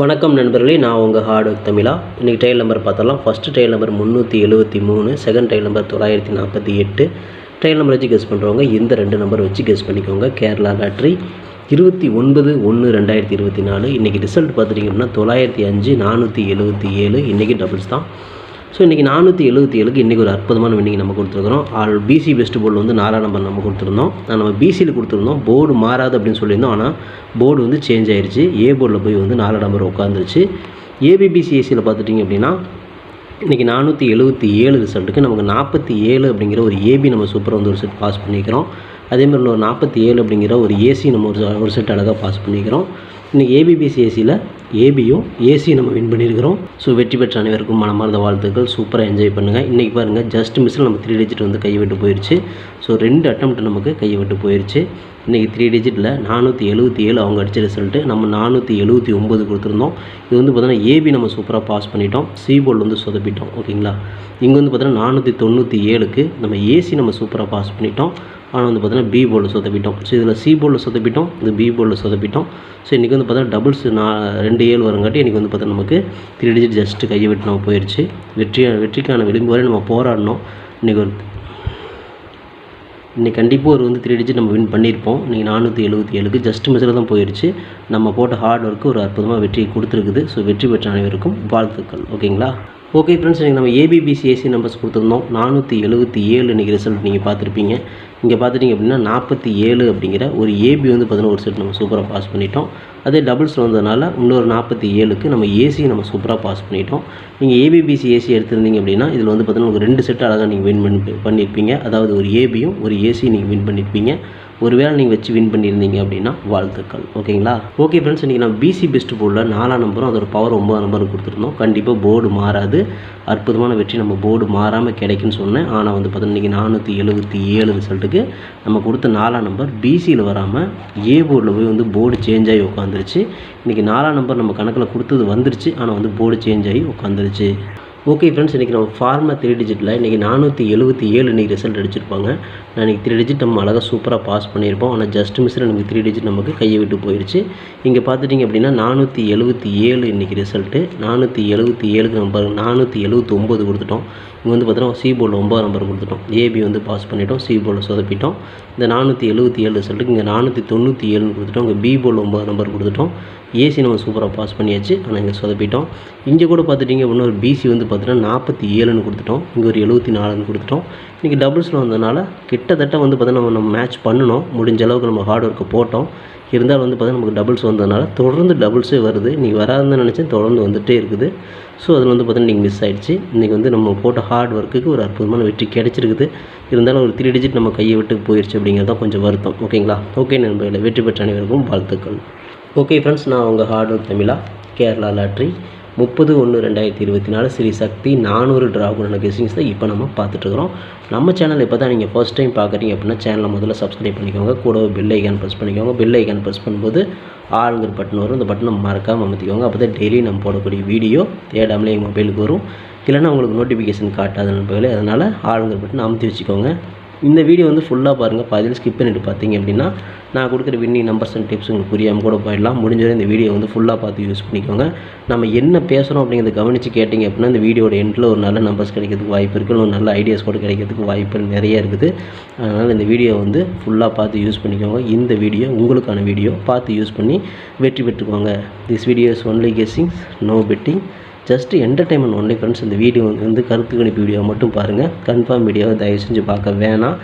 வணக்கம் நண்பர்களே நான் உங்கள் ஹார்ட் ஒர்க் தமிழா. இன்றைக்கி ட்ரையல் நம்பர் பார்த்தலாம் ஃபஸ்ட்டு ட்ரையல் நம்பர் முந்நூற்றி எழுபத்தி மூணு செகண்ட் ட்ரையல் நம்பர் தொள்ளாயிரத்தி நாற்பத்தி எட்டு. ட்ரையல் நம்பர் வச்சு கெஸ் பண்ணுறவங்க இந்த ரெண்டு நம்பர் வச்சு கெஸ் பண்ணிக்கோங்க. கேரளா லாட்ரி இருபத்தி ஒன்பது ஒன்று ரெண்டாயிரத்தி இருபத்தி நாலு. இன்றைக்கி ரிசல்ட் பார்த்துட்டிங்க அப்படின்னா தொள்ளாயிரத்தி அஞ்சு நானூற்றி எழுபத்தி ஏழு. இன்றைக்கி டபுள்ஸ் தான். ஸோ இன்றைக்கி நானூற்றி எழுபத்தி ஏழுக்கு இன்றைக்கி ஒரு அற்புதமான வின்னிங் நம்ம கொடுத்துருக்குறோம். ஆல் பிசி பெஸ்ட் போர்டில் வந்து நாலாம் நம்பர் நம்ம கொடுத்துருந்தோம். நான் நம்ம பிசியில் கொடுத்துருந்தோம். போர்டு மாறாது அப்படின்னு சொல்லியிருந்தோம். ஆனால் போர்டு வந்து சேஞ்ச் ஆயிருச்சு. ஏ போர்டில் போய் வந்து நாலாம் நம்பர் உட்காந்துருச்சு ஏபிபிசிஎஸ்சியில் பார்த்துட்டிங்க அப்படின்னா இன்றைக்கி நானூற்றி எழுபத்தி ஏழு ரிசல்ட்டுக்கு நமக்கு நாற்பத்தி ஏழு அப்படிங்கிற ஒரு ஏபி நம்ம சூப்பராக வந்து ஒரு செட் பாஸ் பண்ணிக்கிறோம் அதேமாதிரி ஒரு நாற்பத்தி ஏழு அப்படிங்கிற ஒரு ஏசி நம்ம ஒரு ஒரு செட் அழகாக பாஸ் பண்ணிக்கிறோம். இன்றைக்கி ஏபிபிசிஎஸ்சியில் ஏபியும் ஏசி நம்ம வின் பண்ணியிருக்கிறோம். ஸோ வெற்றி பெற்ற அனைவருக்கும் மனமார்ந்த வாழ்த்துக்கள். சூப்பராக என்ஜாய் பண்ணுங்கள் இன்றைக்கி பாருங்கள் ஜஸ்ட் மிஸ்ஸில் நம்ம த்ரீ டிஜிட் வந்து கைவிட்டு போயிடுச்சு ஸோ ரெண்டு அட்டம்ப்ட் நமக்கு கையை விட்டு போயிடுச்சு இன்றைக்கி த்ரீ டிஜிட்டில் நானூற்றி எழுபத்தி ஏழு அவங்க அடித்த ரிசல்ட்டு நம்ம நானூற்றி எழுபத்தி ஒம்பது கொடுத்துருந்தோம். இது வந்து பார்த்தீங்கன்னா ஏபி நம்ம சூப்பராக பாஸ் பண்ணிட்டோம். சி போர்டு வந்து சொதப்பிட்டோம். ஓகேங்களா இங்கே வந்து பார்த்தீங்கன்னா நானூற்றி தொண்ணூற்றி ஏழுக்கு நம்ம ஏசி நம்ம சூப்பராக பாஸ் பண்ணிட்டோம். ஆனால் வந்து பார்த்தீங்கன்னா பி போர்டில் சொதப்பிட்டோம். ஸோ இதில் சி போர்டில் சொதப்பிட்டோம். இது பி போர்டில் சொதப்பிட்டோம். ஸோ இன்றைக்கி வந்து பார்த்தீங்கன்னா டபுள்ஸ் நான் ரெண்டு ஏழு வரங்காட்டி இன்றைக்கி வந்து பார்த்தீங்கன்னா நமக்கு த்ரீ டிஜிட் ஜஸ்ட்டு கையை விட்டு நம்ம போயிடுச்சு வெற்றி வெற்றிக்கான விளிம்பு வரை நம்ம போராடணும். இன்றைக்கி ஒரு இன்றைக்கி கண்டிப்பாக ஒரு வந்து த்ரீ டிஜிட் நம்ம வின் பண்ணியிருப்போம். இன்றைக்கி நானூற்றி எழுபத்தி ஏழுக்கு ஜஸ்ட் மிஸ்ஸில் தான் போயிடுச்சு நம்ம போட்ட ஹார்ட் ஒர்க்கு ஒரு அற்புதமாக வெற்றியை கொடுத்துருக்குது. ஸோ வெற்றி பெற்ற அனைவருக்கும் வாழ்த்துக்கள். ஓகேங்களா? ஓகே ஃப்ரெண்ட்ஸ் இன்றைக்கி நம்ம ஏபிபிசிஎஸ்சி நம்பர்ஸ் கொடுத்துருந்தோம். நானூற்றி எழுபத்தி ஏழு இன்றைக்கி ரிசல்ட் நீங்கள் பார்த்துருப்பீங்க. இங்கே பார்த்துட்டிங்க அப்படின்னா நாற்பத்தி ஏழு அப்படிங்கிற ஒரு ஏபி வந்து பார்த்தீங்கன்னா ஒரு செட் நம்ம சூப்பராக பாஸ் பண்ணிட்டோம். அதே டபுள்ஸ் வந்ததுனால இன்னொரு நாற்பத்தி ஏழுக்கு நம்ம ஏசி நம்ம சூப்பராக பாஸ் பண்ணிட்டோம். நீங்கள் ஏபிபிசி ஏசி எடுத்திருந்தீங்க அப்படின்னா இதில் வந்து பார்த்தீங்கன்னா உங்களுக்கு ரெண்டு செட் அழகாக நீங்கள் வின் பண்ணி பண்ணியிருப்பீங்க அதாவது ஒரு ஏபியும் ஒரு ஏசி நீங்கள் வின் பண்ணியிருப்பீங்க ஒருவேளை நீங்கள் வச்சு வின் பண்ணியிருந்தீங்க அப்படின்னா வாழ்த்துக்கள். ஓகேங்களா? ஓகே ஃப்ரெண்ட்ஸ் இன்றைக்கி நான் பிசி பெஸ்ட் போர்டில் நாலாம் நம்பரும் அதோட பவர் ஒம்பதாம் நம்பரும் கொடுத்துருந்தோம். கண்டிப்பாக போர்டு மாறாது. அற்புதமான வெற்றி நம்ம போர்டு மாறாமல் கிடைக்குன்னு சொன்னேன். ஆனால் வந்து பார்த்தீங்கன்னா இன்றைக்கி நானூற்றி எழுபத்தி ஏழு ரிசல்ட்டுக்கு நம்ம கொடுத்த நாலாம் நம்பர் பிசியில் வராமல் ஏ போர்டில் போய் வந்து போர்டு சேஞ்ச் ஆகி உட்காந்துருச்சு இன்றைக்கி நாலாம் நம்பர் நம்ம கணக்கில் கொடுத்தது வந்துருச்சு. ஆனால் வந்து போர்டு சேஞ்ச் ஆகி உட்காந்துருச்சு ஓகே ஃப்ரெண்ட்ஸ் இன்றைக்கி நம்ம ஃபார்மா த்ரீ டிஜிட்டில் இன்றைக்கி நானூற்றி எழுபத்தி ஏழு இன்றைக்கி ரிசல்ட் அடிச்சிருப்பாங்க. நான் இன்றைக்கி த்ரீ டிஜிட் நம்ம அழகாக சூப்பராக பாஸ் பண்ணியிருப்போம். ஆனால் ஜஸ்ட் மிஸ்ஸில் நமக்கு த்ரீ டிஜிட் நமக்கு கையை விட்டு போயிடுச்சு இங்கே பார்த்துட்டிங்க அப்படின்னா நானூற்றி எழுபத்தி ஏழு இன்றைக்கி ரிசல்ட்டு நானூற்றி எழுபத்தி ஏழுக்கு நம்ம பாருங்கள் நானூற்றி எழுபத்தி ஒம்பது கொடுத்துட்டோம். இங்கே வந்து பார்த்தோன்னா சி போர்டில் ஒம்பது நம்பர் கொடுத்துட்டோம். ஏபி வந்து பாஸ் பண்ணிட்டோம். சி போர்டில் சொதப்பிட்டோம். இந்த நானூற்றி எழுபத்தி ஏழு ரிசல்ட்டுக்கு இங்கே நானூற்றி தொண்ணூற்றி ஏழுன்னு கொடுத்துட்டோம். இங்கே பி போர்டில் ஒம்பது நம்பர் கொடுத்துட்டோம். ஏசி நம்ம சூப்பராக பாஸ் பண்ணியாச்சு. ஆனால் இங்கே சொதப்பிட்டோம். இங்கே கூட பார்த்துட்டிங்க இன்னொரு பிசி வந்து பார்த்தீங்கன்னா நாற்பத்தி ஏழுன்னு கொடுத்துட்டோம். இங்கே ஒரு எழுபத்தி நாலுன்னு கொடுத்துட்டோம். இன்றைக்கி டபுள்ஸில் வந்ததுனால கிட்டத்தட்ட வந்து பார்த்தீங்கன்னா நம்ம நம்ம மேட்ச் பண்ணணும். முடிஞ்ச அளவுக்கு நம்ம ஹார்ட் ஒர்க்கை போட்டோம். இருந்தாலும் வந்து பார்த்தீங்கன்னா நமக்கு டபுள்ஸ் வந்ததுனால தொடர்ந்து டபுள்ஸே வருது. இன்றைக்கி வராதுன்னு நினச்சேன். தொடர்ந்து வந்துகிட்டே இருக்குது. ஸோ அதில் வந்து பார்த்தீங்கன்னா இன்றைக்கி மிஸ் ஆகிடுச்சு இன்றைக்கி வந்து நம்ம போட்ட ஹார்ட் ஒர்க்குக்கு ஒரு அற்புதமான வெற்றி கிடச்சிருக்குது. இருந்தாலும் ஒரு த்ரீ டிஜிட் நம்ம கையை விட்டு போயிடுச்சு அப்படிங்கிறது தான் கொஞ்சம் வருத்தம். ஓகேங்களா? ஓகே நண்பர்களை. வெற்றி பெற்ற அனைவருக்கும் வாழ்த்துக்கள். ஓகே ஃப்ரெண்ட்ஸ் நான் உங்கள் ஹார்ட் ஒர்க் தமிழா கேரளா லாட்ரி. முப்பது ஒன்று ரெண்டாயிரத்தி இருபத்தி நாலு ஸ்ரீ சக்தி நானூறு ட்ராகுனான கெஸ்டிங்ஸ் தான் இப்போ நம்ம பார்த்துட்ருக்குறோம் நம்ம சேனல் இப்போ தான் நீங்கள் ஃபர்ஸ்ட் டைம் பார்க்குறீங்க அப்படின்னா சேனலை முதல்ல சப்ஸ்கிரைப் பண்ணிக்கோங்க. கூடவே பெல் ஐக்கான் ப்ரெஸ் பண்ணிக்கோங்க. பெல் ஐக்கான் ப்ரெஸ் பண்ணும்போது ஆளுங்கிற பட்டன் வரும். இந்த பட்டனை மறக்காமல் அமைத்திக்கோங்க அப்போ தான் டெய்லி நம்ம போடக்கூடிய வீடியோ தேடாமலே எங்கள் மொபைலுக்கு வரும். இல்லைன்னா உங்களுக்கு நோட்டிஃபிகேஷன் காட்டாத நண்பர்களே அதனால் ஆளுங்கிற பட்டன் அமுத்தி வச்சுக்கோங்க. இந்த வீடியோ வந்து ஃபுல்லாக பாருங்கள் பாதியில் ஸ்கிப் பண்ணிட்டு பார்த்தீங்க அப்படின்னா நான் கொடுக்குற வின்னிங் நம்பர்ஸ் அண்ட் டிப்ஸ் உங்களுக்கு புரியாமல் கூட போயிடலாம். முடிஞ்சவரை இந்த வீடியோ வந்து ஃபுல்லாக பார்த்து யூஸ் பண்ணிக்கோங்க. நம்ம என்ன பேசுகிறோம் அப்படிங்கிறத கவனித்து கேட்டிங்க அப்படின்னா இந்த வீடியோட எண்டில் ஒரு நல்ல நம்பர்ஸ் கிடைக்கிறதுக்கு வாய்ப்பு இருக்குது ஒரு நல்ல ஐடியாஸ் கூட கிடைக்கிறதுக்கு வாய்ப்பு நிறைய இருக்குது. அதனால் இந்த வீடியோ வந்து ஃபுல்லாக பார்த்து யூஸ் பண்ணிக்கோங்க. இந்த வீடியோ உங்களுக்கான வீடியோ பார்த்து யூஸ் பண்ணி வெற்றி பெற்றுக்கோங்க. This videos only guessings no betting just entertainment only friends இந்த வீடியோ வந்து கருத்து கணிப்பு வீடியோ மட்டும் பாருங்கள் கன்ஃபார்ம் வீடியோவை தயவு செஞ்சு பார்க்க வேணாம்.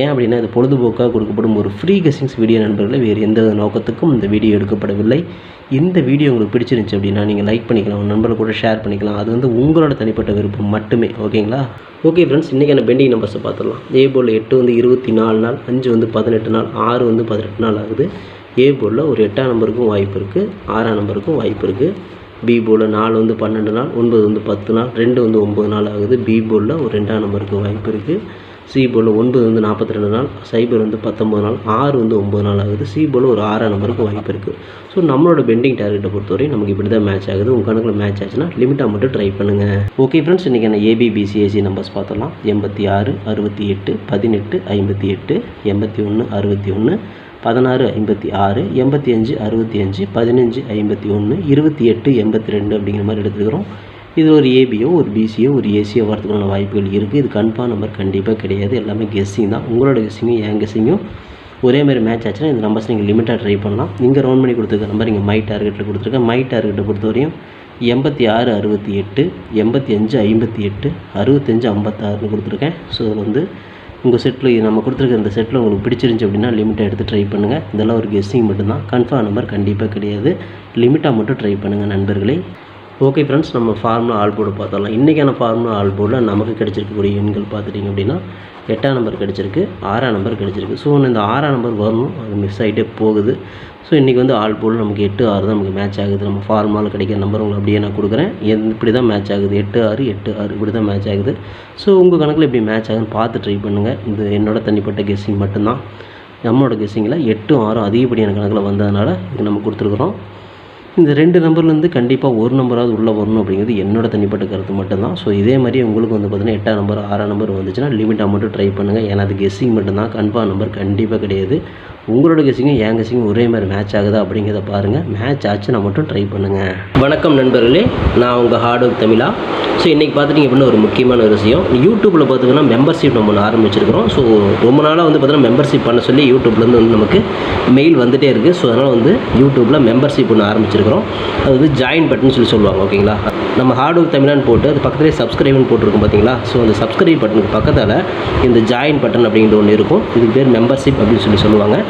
ஏன் அப்படின்னா இது பொழுதுபோக்காக கொடுக்கப்படும் ஒரு ஃப்ரீ கெஸிங்ஸ் வீடியோ நண்பர்களை வேறு எந்த நோக்கத்துக்கும் இந்த வீடியோ எடுக்கப்படவில்லை. இந்த வீடியோ உங்களுக்கு பிடிச்சிருந்துச்சு அப்படின்னா நீங்கள் லைக் பண்ணிக்கலாம் உங்கள் நண்பர்கள் கூட ஷேர் பண்ணிக்கலாம். அது வந்து உங்களோட தனிப்பட்ட விருப்பம் மட்டுமே ஓகேங்களா? ஓகே ஃப்ரெண்ட்ஸ் இன்றைக்கான பெண்டிங் நம்பர்ஸை பார்த்துடலாம். ஏ போர்டில் எட்டு வந்து இருபத்தி நாலு நாள் அஞ்சு வந்து பதினெட்டு நாள் ஆறு வந்து பதினெட்டு நாள் ஆகுது. ஏ போர்டில் ஒரு எட்டாம் நம்பருக்கும் வாய்ப்பு இருக்குது ஆறாம் நம்பருக்கும் வாய்ப்பு இருக்குது பி போர்டில் நாலு வந்து பன்னெண்டு நாள் ஒன்பது வந்து பத்து நாள் ரெண்டு வந்து ஒம்பது நாள் ஆகுது. பி போலில் ஒரு ரெண்டாம் நம்பருக்கு வாய்ப்பு இருக்குது சி போர்டில் ஒன்பது வந்து நாற்பத்தி ரெண்டு நாள் சைபர் வந்து பத்தொம்பது நாள் ஆறு வந்து ஒம்பது நாள் ஆகுது. சி போர்டில் ஒரு ஆறாம் நம்பருக்கு வாய்ப்பு இருக்குது ஸோ நம்மளோட பெண்டிங் டார்கெட்டை பொறுத்தவரை நமக்கு இப்படி தான் மேட்ச் ஆகுது. உங்கள் கணக்கில் மேட்ச் ஆச்சுன்னா லிமிட்டாக மட்டும் ட்ரை பண்ணுங்கள் ஓகே ஃப்ரெண்ட்ஸ் இன்றைக்கி என்ன ஏபிபிசிஏசி நம்பர்ஸ் பார்த்தலாம் எண்பத்தி ஆறு அறுபத்தி எட்டு பதினெட்டு ஐம்பத்தி எட்டு எண்பத்தி ஒன்று அறுபத்தி ஒன்று பதினாறு ஐம்பத்தி ஆறு எண்பத்தி அஞ்சு அறுபத்தி அஞ்சு பதினஞ்சு ஐம்பத்தி ஒன்று இருபத்தி எட்டு எண்பத்தி ரெண்டு அப்படிங்கிற மாதிரி எடுத்துக்கிறோம் இது ஒரு ஏபியோ ஒரு பிசியோ ஒரு ஏசியோ வரதுக்கான வாய்ப்புகள் இருக்குது. இது கன்ஃபார்ம் நம்பர் கண்டிப்பாக கிடையாது. எல்லாமே கெஸ்ஸிங் தான். உங்களோட கெஸ்ஸிங்கும் என் கெஸ்ஸிங்கும் ஒரே மாதிரி மேட்ச் ஆச்சுன்னா இந்த நம்பர்ஸ் நீங்கள் லிமிட்டாக ட்ரை பண்ணலாம். இங்கே ரவுண்ட் பண்ணி கொடுத்துருக்க நம்பர் இங்கே மை டார்கெட்டில் கொடுத்துருக்கேன். மை டார்கெட்டை பொறுத்தவரையும் எண்பத்தி ஆறு அறுபத்தி எட்டு எண்பத்தி அஞ்சு ஐம்பத்தி எட்டு அறுபத்தஞ்சு ஐம்பத்தாறுன்னு கொடுத்துருக்கேன். ஸோ வந்து உங்கள் செட்டில் நம்ம கொடுத்துருக்க இந்த செட்டில் உங்களுக்கு பிடிச்சிருந்துச்சி அப்படின்னா லிமிட்டை எடுத்து ட்ரை பண்ணுங்கள் இதெல்லாம் ஒரு கெஸ்ஸிங் மட்டும்தான். கன்ஃபார்ம் நம்பர் கண்டிப்பாக கிடையாது. லிமிட்டாக மட்டும் ட்ரை பண்ணுங்கள் நண்பர்களே. ஓகே ஃப்ரெண்ட்ஸ் நம்ம ஃபார்முலா ஆல் போர்டு பார்த்தரலாம் இன்றைக்கான ஃபார்முலா ஆல் போர்டில் நமக்கு கிடைச்சிருக்கக்கூடிய எண்கள் பார்த்துட்டிங்க அப்படின்னா எட்டாம் நம்பர் கிடச்சிருக்கு ஆறாம் நம்பர் கிடச்சிருக்கு. ஸோ இந்த ஆறாம் நம்பர் வரணும் அது மிஸ் ஆகிட்டே போகுது. ஸோ இன்றைக்கி வந்து ஆல் போர்டு நமக்கு எட்டு ஆறு தான் நமக்கு மேட்ச் ஆகுது. நம்ம ஃபார்முலாவில் கிடைக்கிற நம்பர் உங்களுக்கு அப்படியே நான் கொடுக்குறேன். இப்படி தான் மேட்ச் ஆகுது. எட்டு ஆறு எட்டு ஆறு இப்படி தான் மேட்ச் ஆகுது. ஸோ உங்கள் கணக்கில் இப்படி மேட்ச் ஆகுதுன்னு பார்த்து ட்ரை பண்ணுங்கள் இது என்னோட தனிப்பட்ட கெஸ்ஸிங் மட்டும்தான். நம்மளோட கெஸ்ஸிங்கில் எட்டும் ஆறும் அதிகப்படியான கணக்கில் வந்ததுனால இது நம்ம கொடுத்துருக்குறோம். இந்த ரெண்டு நம்பர்லேருந்து கண்டிப்பாக ஒரு நம்பராவது உள்ளே வரணும் அப்படிங்கிறது என்னோட தனிப்பட்ட கருத்து மட்டும்தான். ஸோ இதே மாதிரி உங்களுக்கு வந்து பார்த்தீங்கன்னா எட்டாம் நம்பர் ஆறாம் நம்பர் வந்துச்சுன்னா லிமிட்டாக மட்டும் ட்ரை பண்ணுங்கள் ஏன்னா அது கெஸ்ஸிங் மட்டும்தான். கன்ஃபார்ம் நம்பர் கண்டிப்பாக கிடையாது. உங்களோட கசிங்கும் என் கசிங்கும் ஒரே மாதிரி மேட்ச் ஆகுதா அப்படிங்கிறத பாருங்கள் மேட்ச் ஆச்சுன்னா மட்டும் ட்ரை பண்ணுங்கள் வணக்கம் நண்பர்களே நான் உங்கள் ஹார்ட் ஒர்க் தமிழா. ஸோ இன்றைக்கி பார்த்துட்டிங்க அப்படின்னா ஒரு முக்கியமான ஒரு விஷயம். யூடியூப்பில் பார்த்தீங்கன்னா மெம்பர்ஷிப் நம்ம ஒன்று ஆரம்பிச்சிருக்கிறோம். ஸோ ரொம்ப நாளாக வந்து பார்த்தீங்கன்னா மெம்பர்ஷிப் பண்ண சொல்லி யூடியூப்லேருந்து வந்து நமக்கு மெயில் வந்துகிட்டே இருக்குது ஸோ அதனால் வந்து யூடியூப்பில் மெம்பர்ஷிப் ஒன்று ஆரம்பிச்சிருக்கிறோம். அது வந்து ஜாயின் பட்டன் சொல்லி சொல்லுவாங்க ஓகேங்களா நம்ம ஹார்ட் ஒர்க் தமிழான்னு போட்டு அது பக்கத்துலேயே சப்ஸ்கிரைப்னு போட்டிருக்கோம் பார்த்தீங்களா ஸோ அந்த சப்ஸ்கிரைப் பட்டனுக்கு பக்கத்தில் இந்த ஜாயின் பட்டன் அப்படிங்கிற ஒன்று இருக்கும். இதுக்கு பேர் மெம்பர்ஷிப் அப்படின்னு சொல்லி சொல்லுவாங்க.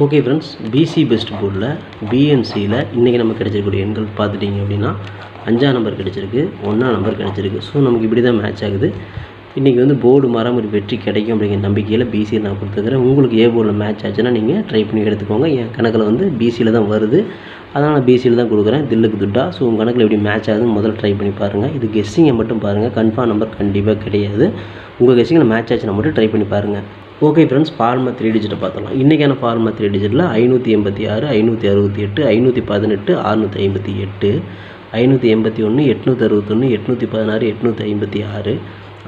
ஓகே ஃப்ரெண்ட்ஸ் பிசி பெஸ்ட் போர்டில் பிஎன்சியில் இன்றைக்கி நம்ம கிடைச்சிருக்கக்கூடிய எண்கள் பார்த்துட்டிங்க அப்படின்னா அஞ்சாம் நம்பர் கிடச்சிருக்கு ஒன்றாம் நம்பர் கிடச்சிருக்கு. ஸோ நமக்கு இப்படி தான் மேட்ச் ஆகுது. இன்றைக்கி வந்து போர்டு மரம் வெற்றி கிடைக்கும் அப்படிங்கிற நம்பிக்கையில் பிசியில் நான் கொடுத்துக்கிறேன் உங்களுக்கு ஏ போர்டில் மேட்ச் ஆச்சுன்னா நீங்கள் ட்ரை பண்ணி எடுத்துக்கோங்க. என் கணக்கில் வந்து பிசியில் தான் வருது. அதனால் நான் பிசியில் தான் கொடுக்குறேன். தில்லுக்கு துட்டா. ஸோ உங்கள் கணக்கில் எப்படி மேட்ச் ஆகுதுன்னு முதல்ல ட்ரை பண்ணி பாருங்கள் இது கெஸ்ஸிங்கை மட்டும் பாருங்கள் கன்ஃபார்ம் நம்பர் கண்டிப்பாக கிடையாது. உங்கள் கெஸ்ஸிங்கில் மேட்ச் ஆச்சுன்னா மட்டும் ட்ரை பண்ணி பாருங்கள் ஓகே ஃப்ரெண்ட்ஸ் ஃபார்மா த்ரீ டிஜிட்டை பார்த்தலாம் இன்றைக்கான ஃபார்மா த்ரீ டிஜிட்டில் ஐநூற்றி எண்பத்தி ஆறு ஐநூற்றி அறுபத்தி எட்டு ஐநூற்றி பதினெட்டு அறுநூற்றி ஐம்பத்தி எட்டு ஐநூற்றி எண்பத்தி ஒன்று எட்நூற்றி அறுபத்தொன்று எட்நூற்றி பதினாறு எட்நூற்றி ஐம்பத்தி ஆறு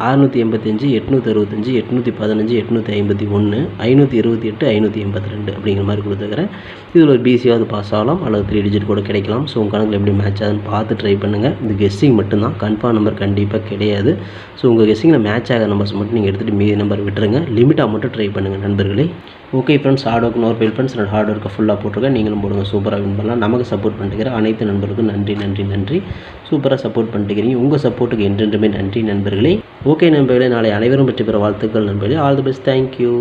அறுநூற்றி எண்பத்தஞ்சு எட்நூற்றி அறுபத்தஞ்சு எட்நூற்றி பதினஞ்சு எட்நூற்றி ஐம்பத்தி ஒன்று ஐநூற்றி இருபத்தி எட்டு ஐநூற்றி எண்பத்தி ரெண்டு அப்படிங்கிற மாதிரி கொடுத்துருக்குறேன். இதில் ஒரு பிசியாவது பாஸ் ஆகலாம். அல்லது த்ரீ டிஜிட் கூட கிடைக்கலாம். ஸோ உங்கள் கணக்கில் எப்படி மேட்ச் ஆகுதுன்னு பார்த்து ட்ரை பண்ணுங்கள் இது கெஸ்ஸிங் மட்டும்தான். கன்ஃபார்ம் நம்பர் கண்டிப்பாக கிடையாது. ஸோ உங்கள் கெஸ்ஸிங்கில் மேட்ச் ஆகிற நம்பர்ஸ் மட்டும் நீங்கள் எடுத்துகிட்டு மீதி நம்பர் விட்டுருங்க. லிமிட்டாக மட்டும் ட்ரை பண்ணுங்கள் நண்பர்களே. Okay friends hard work nor fail friends நான் ஹார்ட் ஒர்க்கை ஃபுல்லாக போட்டிருக்கேன். நீங்களும் போடுங்க. சூப்பராக வின் பண்ணலாம். நமக்கு சப்போர்ட் பண்ணிட்டுக்கிற அனைத்து நண்பர்களுக்கும் நன்றி நன்றி நன்றி. சூப்பராக சப்போர்ட் பண்ணிட்டுக்கிறீங்க உங்கள் சப்போர்ட்டுக்கு என்றென்றுமே நன்றி நண்பர்களே. ஓகே நண்பர்களே நாளை அனைவரும் பெற்று பெற வாழ்த்துக்கள் நண்பர்களே. All the best thank you